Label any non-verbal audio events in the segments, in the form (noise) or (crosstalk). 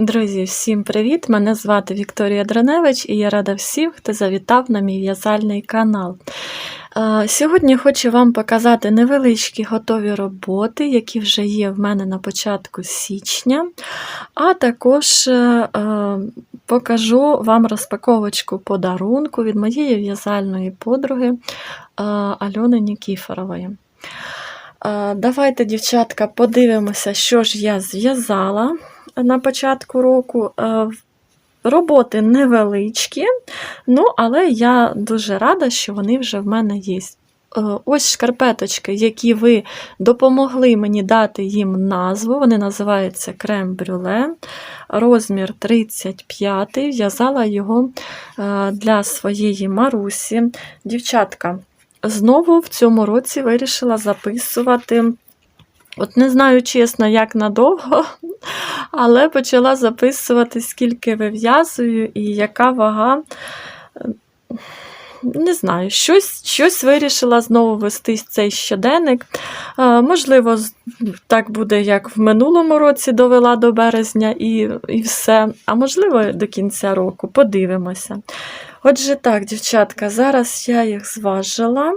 Друзі, всім привіт! Мене звати Вікторія Драневич і я рада всім, хто завітав на мій в'язальний канал. Сьогодні хочу вам показати невеличкі готові роботи, які вже є в мене на початку січня, а також е, е, покажу вам розпаковочку подарунку від моєї в'язальної подруги е, Альони Нікіфорової. Давайте, дівчатка, подивимося, що ж я зв'язала на початку року. Е, Роботи невеличкі, ну, але я дуже рада, що вони вже в мене є. Е, Ось шкарпеточки, які ви допомогли мені дати їм назву. Вони називаються крем-брюле, розмір 35 В'язала його е, для своєї Марусі. Дівчатка, знову в цьому році вирішила записувати. От не знаю чесно, як надовго, але почала записувати, скільки вив'язую і яка вага. Не знаю, щось щось вирішила знову вести цей щоденник. Е, можливо, так буде, як в минулому році довела до березня і, і все. А можливо, до кінця року. Подивимося. Отже, так, дівчатка, зараз я їх зважила.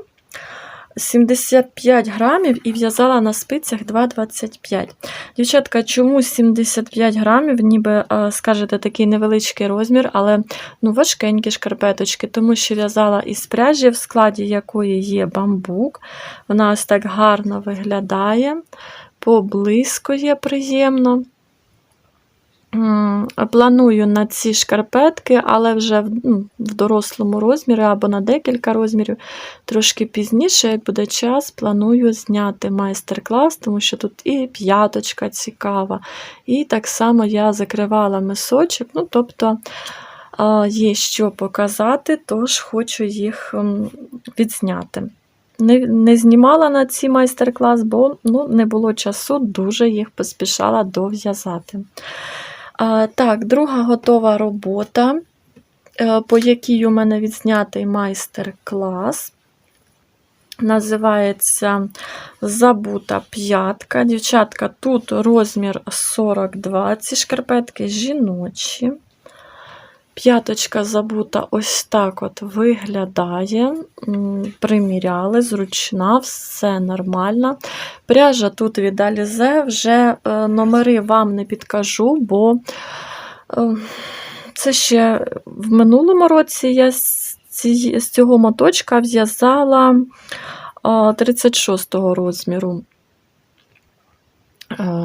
75 грамів і в'язала на спицях 2,25. Дівчатка, чому 75 грамів, ніби е, скажете, такий невеличкий розмір, але ну, важкенькі шкарпеточки, тому що в'язала із пряжі, в складі якої є бамбук. Вона ось так гарно виглядає, поблискує приємно. Планую на ці шкарпетки, але вже в, ну, в дорослому розмірі або на декілька розмірів. Трошки пізніше, як буде час, планую зняти майстер-клас, тому що тут і п'яточка цікава, і так само я закривала мисочок, ну, тобто є що показати, тож хочу їх відзняти. Не, не знімала на ці майстер-клас, бо ну, не було часу, дуже їх поспішала дов'язати. Так, друга готова робота, е, по якій у мене відзнятий майстер-клас. Називається Забута п'ятка. Дівчатка, тут розмір 42, ці шкарпетки жіночі. П'яточка забута ось так от виглядає. Приміряли, зручна, все нормально. Пряжа тут від Alize, вже е, номери вам не підкажу, бо е, це ще в минулому році я з, цього моточка в'язала 36-го розміру е,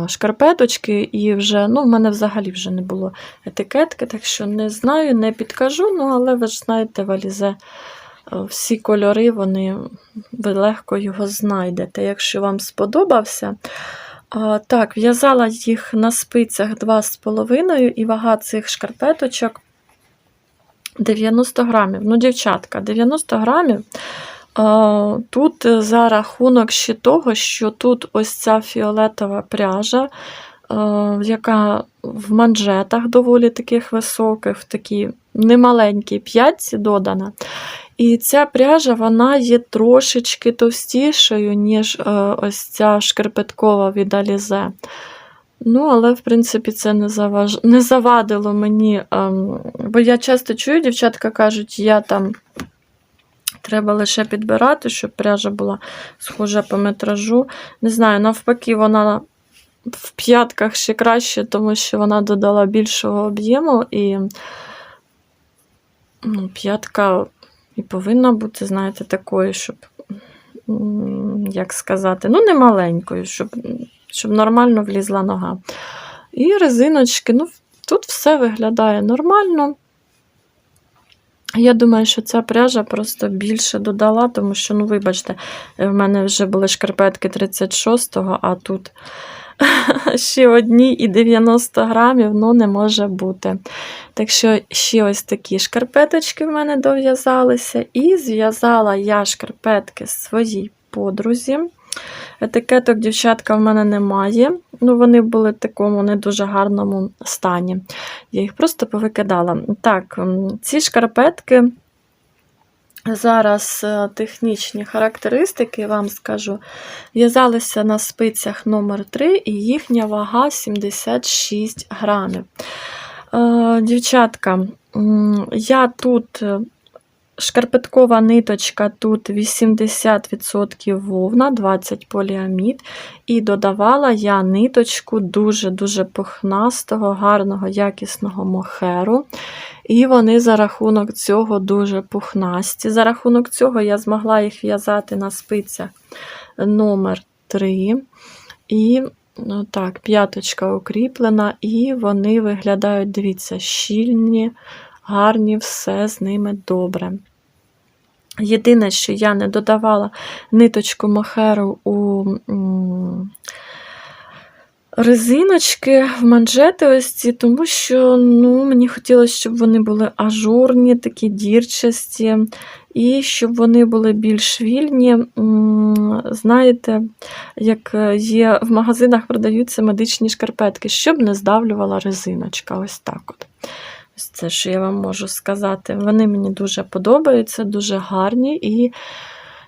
шкарпеточки, і вже, ну, в мене взагалі вже не було етикетки, так що не знаю, не підкажу, ну, але ви ж знаєте, в Alize е, всі кольори, вони, ви легко його знайдете. Якщо вам сподобався, Так, в'язала їх на спицях 2,5 і вага цих шкарпеточок 90 грамів. Ну, дівчатка, 90 грамів. Тут е, за рахунок ще того, що тут ось ця фіолетова пряжа, яка в манжетах доволі таких високих, в такій немаленькій п'ятці додана. І ця пряжа вона є трошечки товстішою, ніж е, ось ця шкарпеткова від Alize. Ну, але, в принципі, це не, заваж... не завадило мені. Ем, бо я часто чую, дівчатка кажуть, я там треба лише підбирати, щоб пряжа була схожа по метражу. Не знаю, навпаки, вона в п'ятках ще краще, тому що вона додала більшого об'єму, і ну, п'ятка і повинна бути, знаєте, такою, щоб, як сказати, ну, не маленькою, щоб, щоб нормально влізла нога. І резиночки, ну, тут все виглядає нормально. Я думаю, що ця пряжа просто більше додала, тому що, ну, вибачте, в мене вже були шкарпетки 36-го, а тут (laughs) ще одні і 90 грамів, ну, не може бути. Так що ще ось такі шкарпеточки в мене дов'язалися. І зв'язала я шкарпетки своїй подрузі. Етикеток, дівчатка, в мене немає. Ну, вони були в такому не дуже гарному стані. Я їх просто повикидала. Так, ці шкарпетки Зараз е, технічні характеристики вам скажу. В'язалися на спицях номер 3 і їхня вага 76 грамів. Е, Дівчатка, я тут е, шкарпеткова ниточка, тут 80% вовна, 20 поліамід. І додавала я ниточку дуже-дуже пухнастого, гарного, якісного мохеру. І вони за рахунок цього дуже пухнасті. За рахунок цього я змогла їх в'язати на спицях номер 3. І ну, так, п'яточка укріплена, і вони виглядають, дивіться, щільні, гарні, все з ними добре. Єдине, що я не додавала ниточку мохеру у резиночки, в манжети ось ці, тому що ну, мені хотілося, щоб вони були ажурні, такі дірчасті, і щоб вони були більш вільні. Знаєте, як є в магазинах продаються медичні шкарпетки, щоб не здавлювала резиночка. Ось так от. Це, що я вам можу сказати. Вони мені дуже подобаються, дуже гарні. І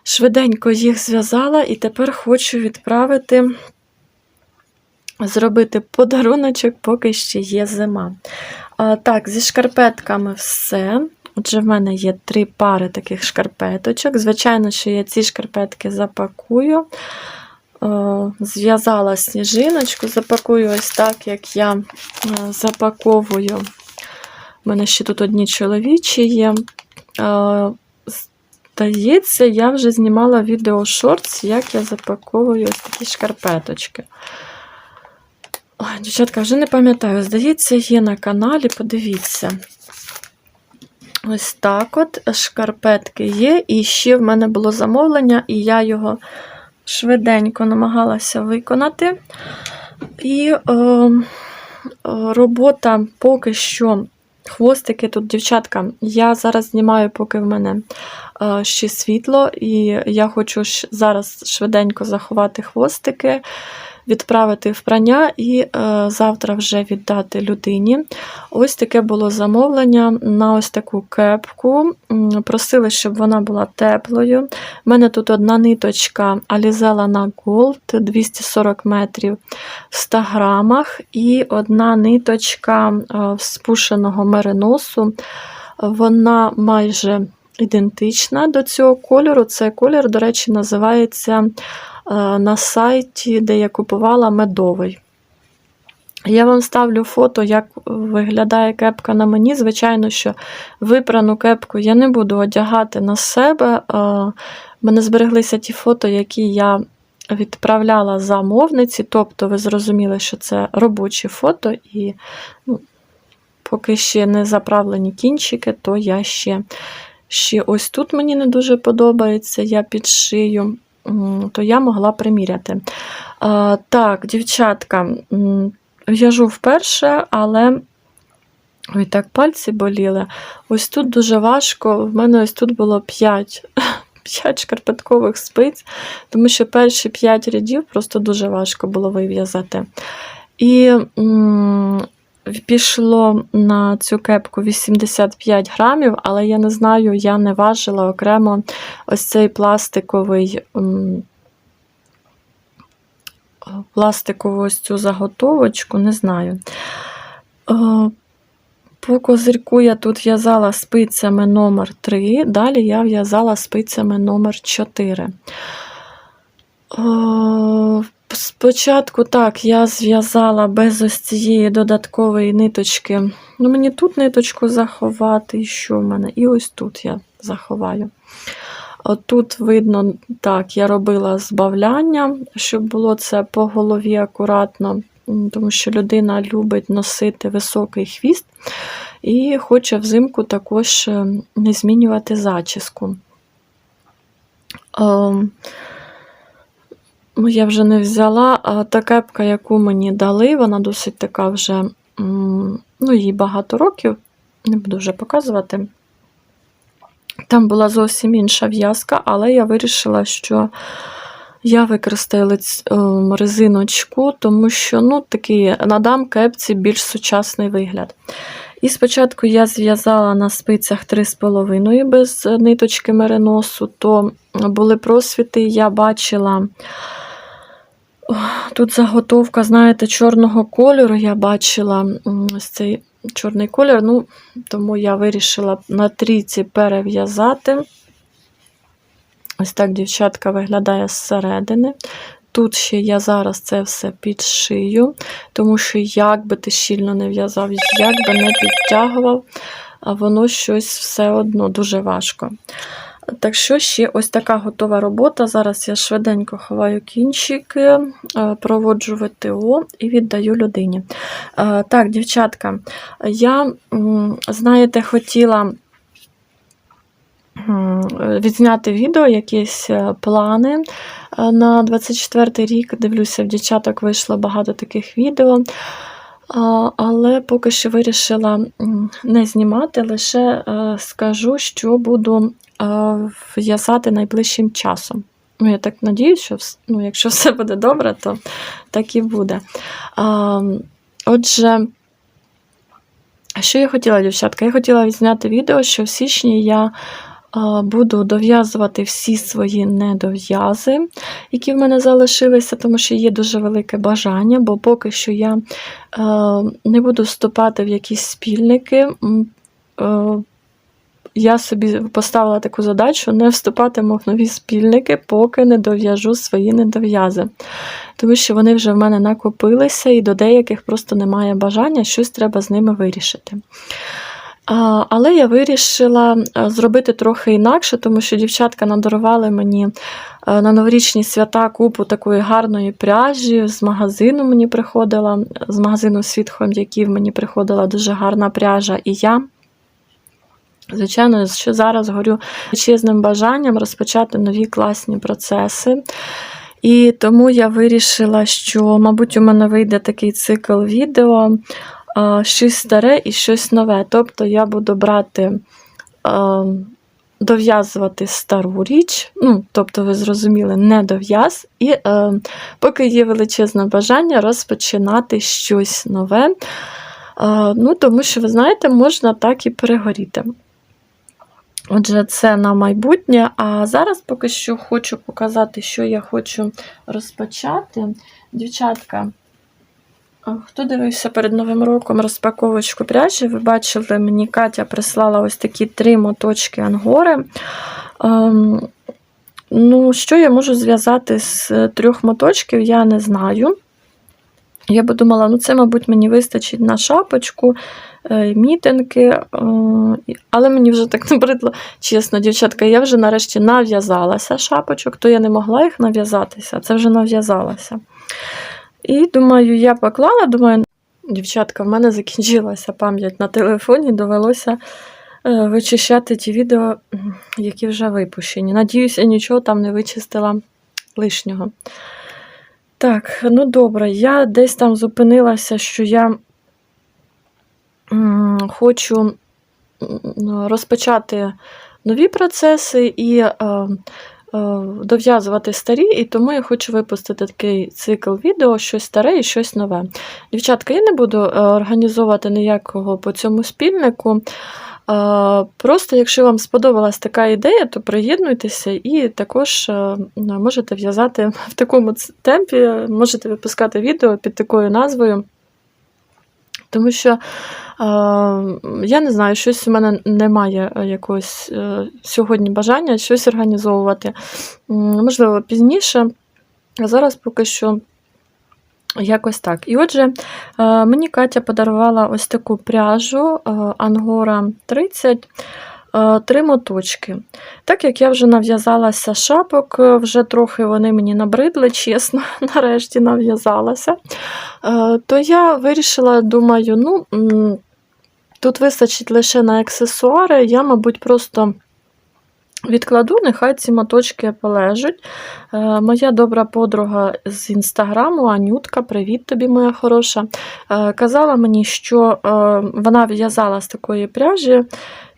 швиденько їх зв'язала, і тепер хочу відправити, зробити подаруночок, поки ще є зима. А, так, зі шкарпетками все. Отже, в мене є три пари таких шкарпеточок. Звичайно, що я ці шкарпетки запакую. Е, Зв'язала сніжиночку, запакую ось так, як я е, запаковую. У мене ще тут одні чоловічі є. Е, Здається, я вже знімала відео шортс, як я запаковую ось такі шкарпеточки. Дівчатка, вже не пам'ятаю, здається, є на каналі, подивіться. Ось так от шкарпетки є. І ще в мене було замовлення, і я його швиденько намагалася виконати. І е, робота поки що. Хвостики. Тут, дівчатка, я зараз знімаю, поки в мене е, ще світло, і я хочу зараз швиденько заховати хвостики, відправити в прання і е, завтра вже віддати людині. Ось таке було замовлення на ось таку кепку. Просили, щоб вона була теплою. У мене тут одна ниточка Alizella на Gold 240 метрів в 100 грамах, і одна ниточка е, спушеного мериносу. Вона майже ідентична до цього кольору. Цей колір, до речі, називається е, на сайті, де я купувала медовий. Я вам ставлю фото, як виглядає кепка на мені. Звичайно, що випрану кепку я не буду одягати на себе. Е, мене збереглися ті фото, які я відправляла замовниці. Тобто, ви зрозуміли, що це робочі фото, і ну, поки ще не заправлені кінчики, то я ще, ще ось тут мені не дуже подобається, я підшию, то я могла приміряти. Так, дівчатка, в'яжу вперше, але. Ой, так пальці боліли. Ось тут дуже важко. В мене ось тут було 5, 5 (laughs) шкарпеткових спиць, тому що перші 5 рядів просто дуже важко було вив'язати. І пішло на цю кепку 85 грамів, але я не знаю, я не важила окремо ось цей пластиковий. Пластикову ось цю заготовочку, не знаю. Е, По козирку я тут в'язала спицями номер 3, далі я в'язала спицями номер 4. Спочатку так, я зв'язала без ось цієї додаткової ниточки. Ну, мені тут ниточку заховати, і що в мене? І ось тут я заховаю. От Тут видно, так, я робила збавляння, щоб було це по голові акуратно, тому що людина любить носити високий хвіст і хоче взимку також е, не змінювати зачіску. Ну, я вже не взяла, а та кепка, яку мені дали, вона досить така вже, ну, їй багато років, не буду вже показувати. Там була зовсім інша в'язка, але я вирішила, що я використаю ем, резиночку, тому що ну, такий, надам кепці більш сучасний вигляд. І спочатку я зв'язала на спицях 3,5 без ниточки мериносу, то були просвіти, я бачила. Тут заготовка, знаєте, чорного кольору. Я бачила ось цей чорний колір, ну, тому я вирішила на трійці перев'язати. Ось так дівчатка виглядає зсередини. Тут ще я зараз це все підшию, тому що як би ти щільно не в'язав, як би не підтягував, воно щось все одно дуже важко. Так що ще ось така готова робота. Зараз я швиденько ховаю кінчики, е, проводжу ВТО і віддаю людині. Е, Так, дівчатка, я, знаєте, хотіла відзняти відео, якісь е, плани на 24 рік. Дивлюся, в дівчаток вийшло багато таких відео. Але поки що вирішила не знімати, лише скажу, що буду в'язати найближчим часом. Ну, я так надіюсь, що ну, якщо все буде добре, то так і буде. А, Отже, що я хотіла, дівчатка? Я хотіла відзняти відео, що в січні я буду дов'язувати всі свої недов'язи, які в мене залишилися, тому що є дуже велике бажання, бо поки що я не буду вступати в якісь спільники. Я собі поставила таку задачу не вступатиму в нові спільники, поки не дов'яжу свої недов'язи. Тому що вони вже в мене накопилися, і до деяких просто немає бажання, щось треба з ними вирішити. Але я вирішила е, зробити трохи інакше, тому що дівчатка надарували мені е, на новорічні свята купу такої гарної пряжі. З магазину мені приходила, з магазину Світ Хом'яків мені приходила дуже гарна пряжа. І я, звичайно, що зараз горю величезним бажанням розпочати нові класні процеси. І тому я вирішила, що, мабуть, у мене вийде такий цикл відео щось старе і щось нове. Тобто я буду брати, дов'язувати стару річ, ну, тобто, ви зрозуміли, не дов'яз, і е, поки є величезне бажання розпочинати щось нове. Ну, тому що, ви знаєте, можна так і перегоріти. Отже, це на майбутнє. А зараз поки що хочу показати, що я хочу розпочати. Дівчатка, хто дивився перед Новим роком розпаковочку пряжі, ви бачили, мені Катя прислала ось такі три моточки ангори. Ем, ну, що я можу зв'язати з трьох моточків, я не знаю. Я би думала, ну це, мабуть, мені вистачить на шапочку, мітинги, е, але мені вже так (laughs) набридло, чесно, дівчатка, я вже нарешті нав'язалася шапочок, то я не могла їх нав'язатися, це вже нав'язалася. І думаю, я поклала, думаю, дівчатка, в мене закінчилася пам'ять на телефоні, довелося е, вичищати ті відео, які вже випущені. Надіюся, нічого там не вичистила лишнього. Так, ну добре, я десь там зупинилася, що я хочу розпочати нові процеси і е, е, дов'язувати старі, і тому я хочу випустити такий цикл відео, щось старе і щось нове. Дівчатка, я не буду е, організовувати ніякого по цьому спільнику. Просто, якщо вам сподобалась така ідея, то приєднуйтеся і також можете в'язати в такому темпі, можете випускати відео під такою назвою. Тому що е, я не знаю, щось у мене немає е, якогось е, сьогодні бажання щось організовувати. Можливо, пізніше. А зараз поки що якось так. І отже, е, мені Катя подарувала ось таку пряжу е, Ангора 30. Е, Три моточки. Так як я вже нав'язалася шапок, е, вже трохи вони мені набридли, (laughs) чесно, нарешті нав'язалася, е, то я вирішила, думаю, ну, тут вистачить лише на аксесуари, я, мабуть, просто відкладу, нехай ці моточки полежать. Моя добра подруга з інстаграму, Анютка, привіт тобі, моя хороша. Казала мені, що вона в'язала з такої пряжі.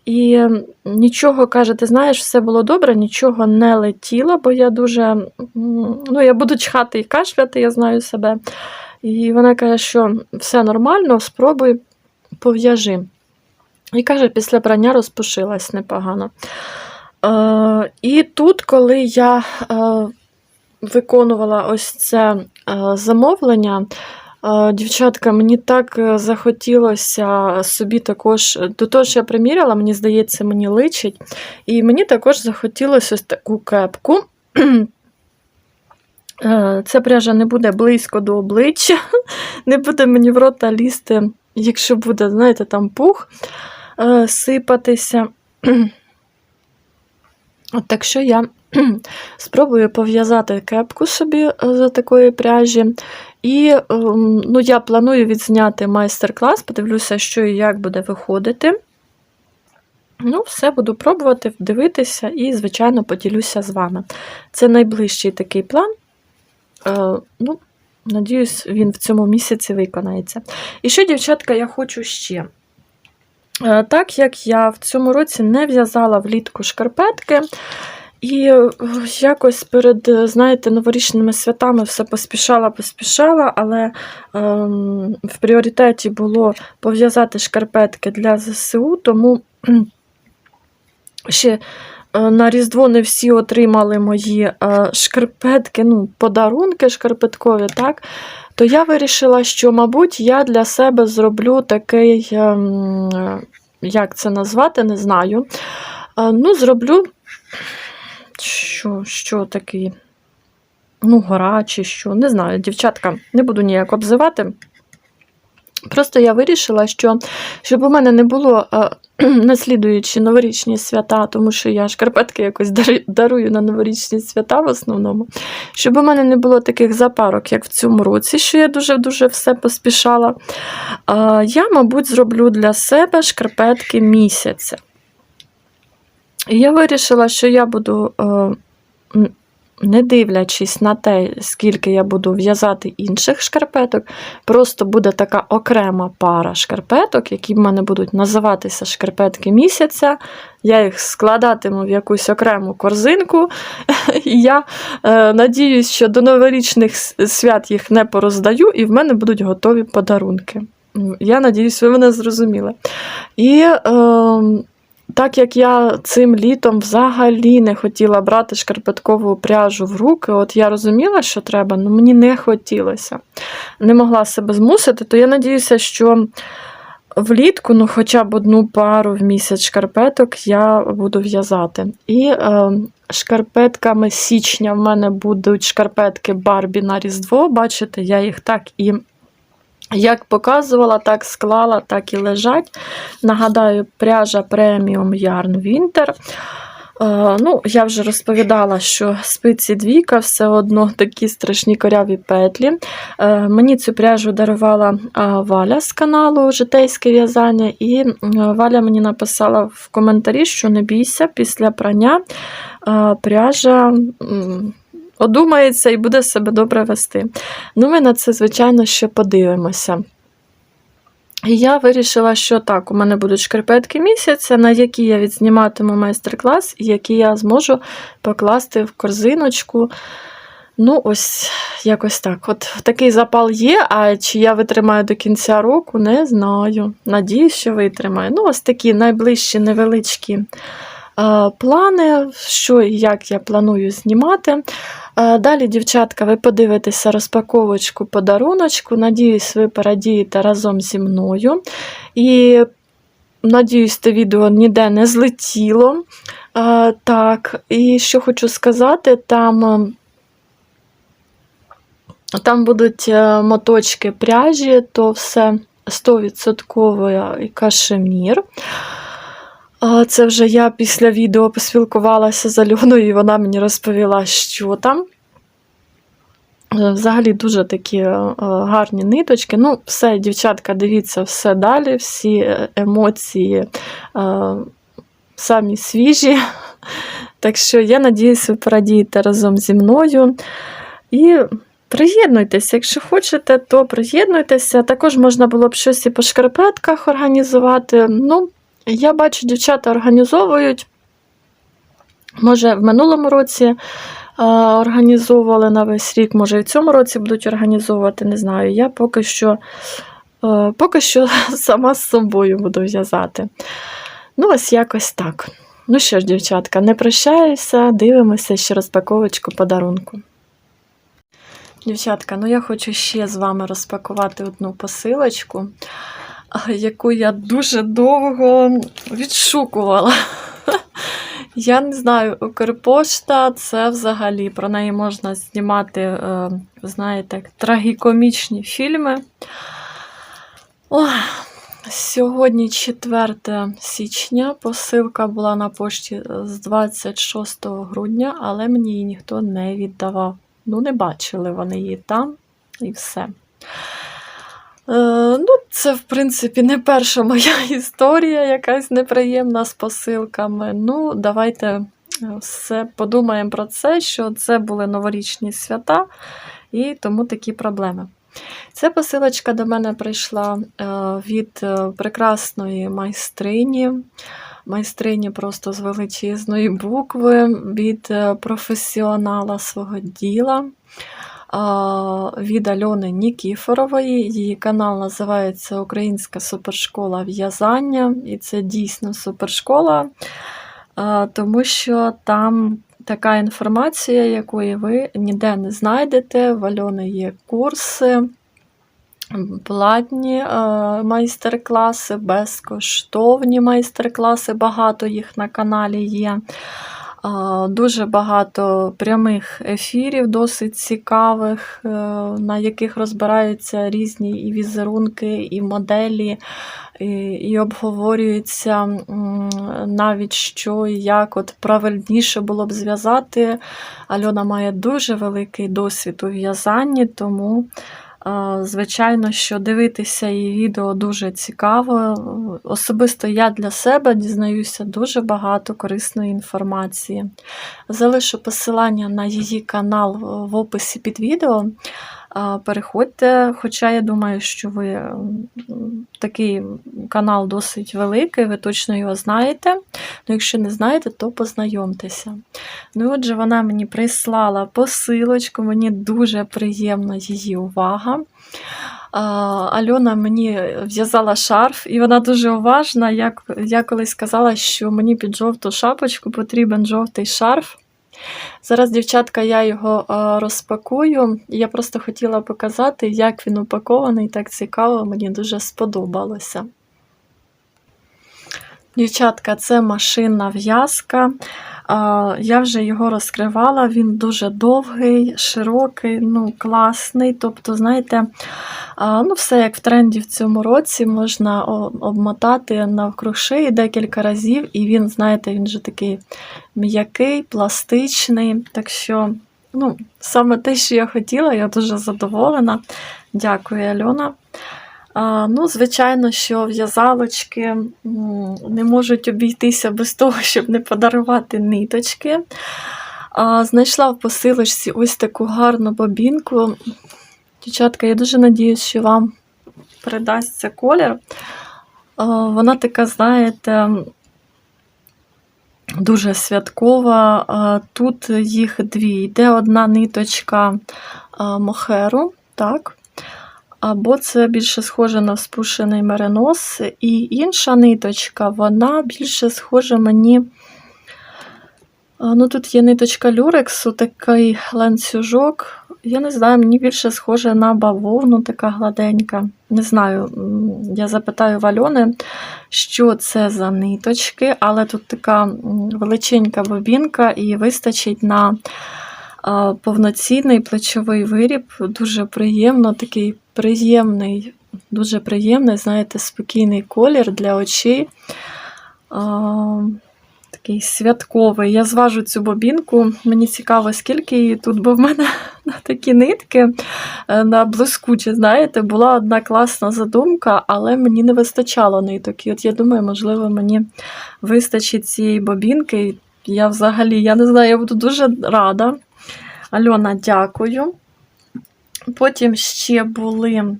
І нічого каже, ти знаєш, все було добре, нічого не летіло, бо я дуже ну, я буду чхати і кашляти, я знаю себе. І вона каже, що все нормально, спробуй пов'яжи. І каже, після прання розпушилась непогано. Е, і тут, коли я е, виконувала ось це е, замовлення, дівчатка, мені так е, захотілося собі також, до того, що я приміряла, мені здається, мені личить. І мені також захотілося ось таку кепку. (clears throat) Е, Ця пряжа не буде близько до обличчя, (laughs) не буде мені в рота лізти, якщо буде, знаєте, там пух е, сипатися. (clears throat) От так що я (clears throat) спробую пов'язати кепку собі е, з такої пряжі. І ем, ну, я планую відзняти майстер-клас, подивлюся, що і як буде виходити. Ну, все буду пробувати, дивитися і, звичайно, поділюся з вами. Це найближчий такий план. Е, ну, Надіюсь, він в цьому місяці виконається. І що, дівчатка, я хочу ще. Е, Так як я в цьому році не в'язала влітку шкарпетки, і е, якось перед, е, знаєте, новорічними святами все поспішала, поспішала, але ем, в пріоритеті було пов'язати шкарпетки для ЗСУ, тому ще е, на Різдво не всі отримали мої шкарпетки, ну, подарунки шкарпеткові, так? То я вирішила, що, мабуть, я для себе зроблю такий, ем, як це назвати, не знаю. Е, Ну, зроблю що, що такий, ну, гора чи що, не знаю, дівчатка, не буду ніяк обзивати. Просто я вирішила, що щоб у мене не було е, (clears throat) наслідуючи новорічні свята, тому що я шкарпетки якось дарую на новорічні свята в основному, щоб у мене не було таких запарок, як в цьому році, що я дуже-дуже все поспішала. е, Я, мабуть, зроблю для себе шкарпетки місяця. І я вирішила, що я буду, е, не дивлячись на те, скільки я буду в'язати інших шкарпеток, просто буде така окрема пара шкарпеток, які в мене будуть називатися шкарпетки місяця. Я їх складатиму в якусь окрему корзинку. (laughs) І я е, надіюсь, що до новорічних свят їх не пороздаю, і в мене будуть готові подарунки. Я надіюсь, ви мене зрозуміли. І е, так як я цим літом взагалі не хотіла брати шкарпеткову пряжу в руки, от я розуміла, що треба, але мені не хотілося. Не могла себе змусити, то я надіюся, що влітку, ну хоча б одну пару в місяць шкарпеток я буду в'язати. І е, шкарпетками січня в мене будуть шкарпетки Барбі на Різдво. Бачите, я їх так і як показувала, так склала, так і лежать. Нагадаю, пряжа преміум Yarn Winter. Е, ну, я вже розповідала, що спиці двійка все одно такі страшні коряві петлі. Е, мені цю пряжу дарувала Валя з каналу Житейське в'язання, і Валя мені написала в коментарі, що не бійся, після прання е, пряжа. Одумається і буде себе добре вести. Ну, ми на це, звичайно, ще подивимося. І я вирішила, що так, у мене будуть шкарпетки місяця, на які я відзніматиму майстер-клас, і які я зможу покласти в корзиночку. Ну, ось якось так. От такий запал є, а чи я витримаю до кінця року, не знаю. Надіюсь, що витримаю. Ну, ось такі найближчі невеличкі е, плани, що і як я планую знімати. Далі, дівчатка, ви подивитеся розпаковочку подаруночку. Надіюсь, ви порадієте разом зі мною. І надіюсь, те відео ніде не злетіло. Так, і що хочу сказати, там. Там будуть е, моточки пряжі, то все 100% кашемір. А, Це вже я після відео поспілкувалася з Альоною, і вона мені розповіла, що там. Е, Взагалі дуже такі е, е, гарні ниточки. Ну, все, дівчатка, дивіться все далі, всі емоції самі свіжі. Так що я надіюсь, ви порадієте разом зі мною. І приєднуйтеся, якщо хочете, то приєднуйтеся. Також можна було б щось і по шкарпетках організувати. Ну, я бачу, дівчата організовують. Може, в минулому році організовували на весь рік, може, і в цьому році будуть організовувати, не знаю. Я поки що Е, Поки що (laughs) сама з собою буду в'язати. Ну, ось якось так. Ну що ж, дівчатка, не прощаюся, дивимося ще розпаковочку подарунку. Дівчатка, ну я хочу ще з вами розпакувати одну посилочку, яку я дуже довго відшукувала. (laughs) Я не знаю, Укрпошта це взагалі про неї можна знімати, е, знаєте, трагікомічні фільми. Ой, сьогодні 4 січня. Посилка була на пошті е, з 26 грудня, але мені її ніхто не віддавав. Ну, не бачили вони її там і все. Е, ну, це, в принципі, не перша моя (laughs) історія, якась неприємна з посилками. Ну, давайте е, все подумаємо про це, що це були новорічні свята, і тому такі проблеми. Ця посилочка до мене прийшла е, від прекрасної майстрині. Майстрині просто з величезної букви, від професіонала свого діла, від Альони Нікіфорової. Її канал називається Українська супершкола в'язання, і це дійсно супершкола, тому що там така інформація, якої ви ніде не знайдете. В Альони є курси. Платні майстер-класи, безкоштовні майстер-класи, багато їх на каналі є. Дуже багато прямих ефірів, досить цікавих, е, на яких розбираються різні і візерунки, і моделі, і, і обговорюється навіть що і як от правильніше було б зв'язати. Альона має дуже великий досвід у в'язанні, тому. Звичайно, що дивитися її відео дуже цікаво. Особисто я для себе дізнаюся дуже багато корисної інформації. Залишу посилання на її канал в описі під відео. Переходьте, хоча я думаю, що ви такий канал досить великий, ви точно його знаєте. Ну, якщо не знаєте, то познайомтеся. Ну, отже, вона мені прислала посилочку, мені дуже приємна її увага. Альона мені в'язала шарф, і вона дуже уважна. Я, я колись сказала, що мені під жовту шапочку потрібен жовтий шарф. Зараз, дівчатка, я його а, розпакую. Я просто хотіла показати, як він упакований, так цікаво, мені дуже сподобалося. Дівчатка, це машинна в'язка. Я вже його розкривала, він дуже довгий, широкий, ну, класний. Тобто, знаєте, ну, все як в тренді в цьому році, можна обмотати навкруг шиї декілька разів, і він, знаєте, він же такий м'який, пластичний. Так що, ну, саме те, що я хотіла, я дуже задоволена. Дякую, Альона. Ну, звичайно, що в'язалочки не можуть обійтися без того, щоб не подарувати ниточки. Знайшла в посилочці ось таку гарну бобінку. Дівчатка, я дуже надіюсь, що вам передасться колір. Вона така, знаєте, дуже святкова. Тут їх дві. Йде одна ниточка мохеру, так. Або це більше схоже на спушений меринос. І інша ниточка, вона більше схожа мені. Ну, тут є ниточка люрексу, такий ланцюжок. Я не знаю, мені більше схоже на бавовну, така гладенька. Не знаю, я запитаю в що це за ниточки, але тут така величенька бобінка і вистачить на повноцінний плечовий виріб. Дуже приємно, такий приємний, дуже приємний, знаєте, спокійний колір для очей. Такий святковий. Я зважу цю бобінку. Мені цікаво, скільки її тут, бо в мене (laughs) на такі нитки е, на блискучі, знаєте, була одна класна задумка, але мені не вистачало ниток. І от я думаю, можливо, мені вистачить цієї бобінки. Я взагалі, я не знаю, я буду дуже рада. Альона, дякую. Потім ще були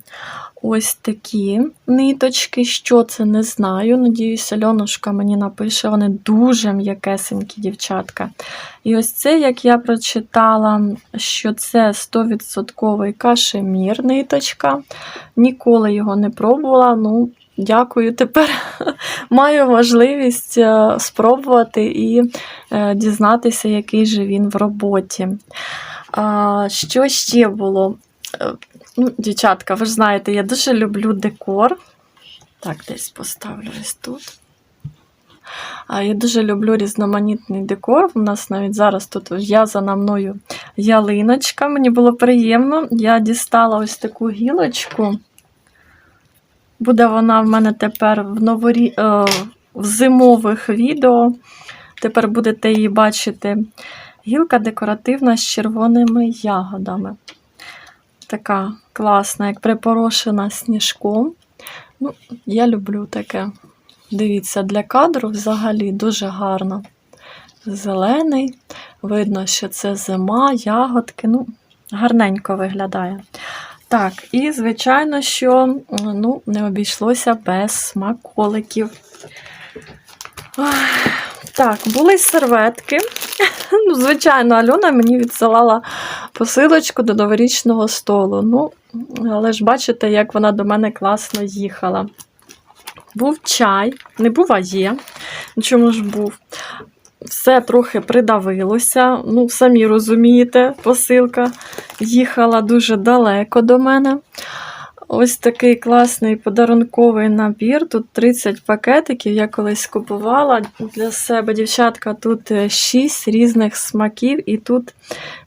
ось такі ниточки. Що це, не знаю. Надіюсь, Альонушка мені напише, вони дуже м'якесенькі, дівчатка. І ось це, як я прочитала, що це 100% кашемір ниточка. Ніколи його не пробувала. Ну, дякую. Тепер (laughs) маю можливість е, спробувати і е, дізнатися, який же він в роботі. Що ще було? Е, Ну, дівчатка, ви ж знаєте, я дуже люблю декор. Так, десь поставлю ось тут. Я дуже люблю різноманітний декор. У нас навіть зараз тут в'язана мною ялиночка. Мені було приємно. Я дістала ось таку гілочку. Буде вона в мене тепер в, новорі... е, в зимових відео. Тепер будете її бачити. Гілка декоративна з червоними ягодами. Така класна, як припорошена сніжком. Ну, я люблю таке. Дивіться, для кадру взагалі дуже гарно. Зелений. Видно, що це зима, ягодки. Ну, гарненько виглядає. Так, і, звичайно, що ну, не обійшлося без смаколиків. Так, були серветки. (laughs) Ну, звичайно, Альона мені відсилала посилочку до новорічного столу. Ну, але ж бачите, як вона до мене класно їхала. Був чай, не був, а є. Ну, Чому ж був? Все трохи придавилося. Ну, самі розумієте, посилка їхала дуже далеко до мене. Ось такий класний подарунковий набір. Тут 30 пакетиків. Я колись купувала для себе. Дівчатка, тут 6 різних смаків, і тут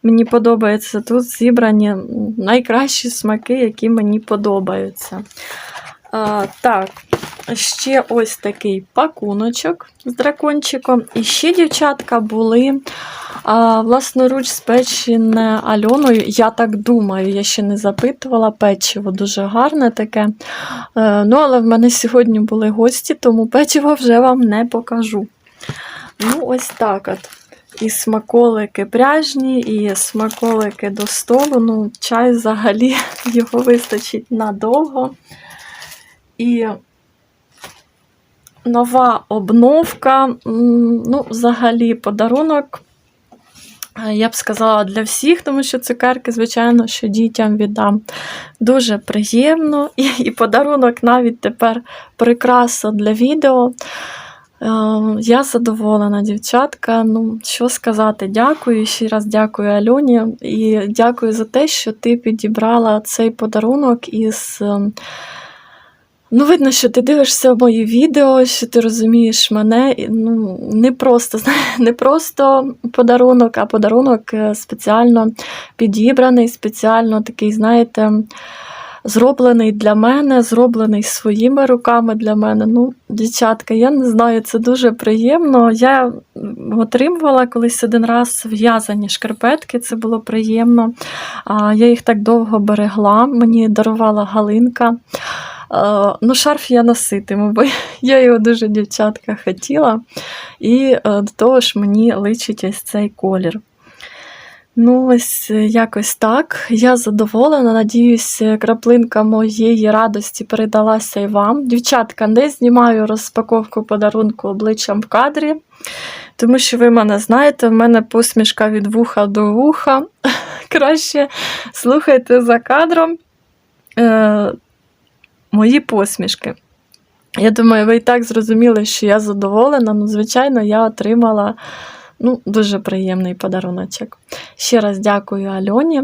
мені подобається. Тут зібрані найкращі смаки, які мені подобаються. А, так, ще ось такий пакуночок з дракончиком. І ще, дівчатка, були а, власноруч спечене Альоною. Я так думаю, я ще не запитувала печиво, дуже гарне таке. Е, ну, але в мене сьогодні були гості, тому печиво вже вам не покажу. Ну, ось так от. І смаколики пряжні, і смаколики до столу. Ну, чай взагалі (laughs) його вистачить надовго. І нова обновка, ну, взагалі, подарунок. е, Я б сказала для всіх, тому що цукерки, звичайно, що дітям віддам. Дуже приємно. (laughs) І, і подарунок навіть тепер прикраса для відео. Е, Я задоволена, дівчатка. Ну, що сказати, дякую. Ще раз дякую Альоні. І дякую за те, що ти підібрала цей подарунок із. Ну, видно, що ти дивишся мої відео, що ти розумієш мене. Ну, не просто, (laughs) не просто подарунок, а подарунок е, спеціально підібраний, спеціально такий, знаєте, зроблений для мене, зроблений своїми руками для мене. Ну, дівчатка, я не знаю, це дуже приємно. Я отримувала колись один раз в'язані шкарпетки, це було приємно. Я їх так довго берегла, мені дарувала Галинка. Е, Ну, шарф я носитиму, бо (laughs) я його дуже дівчатка хотіла. І е, до того ж мені личить ось цей колір. Ну, ось е, якось так. Я задоволена. Надіюсь, краплинка моєї радості передалася і вам. Дівчатка, не знімаю розпаковку подарунку обличчям в кадрі, тому що ви мене знаєте, в мене посмішка від вуха до вуха. (laughs) Краще слухайте за кадром. Мої посмішки. Я думаю, ви і так зрозуміли, що я задоволена. Ну, звичайно, я отримала ну, дуже приємний подаруночок. Ще раз дякую Альоні.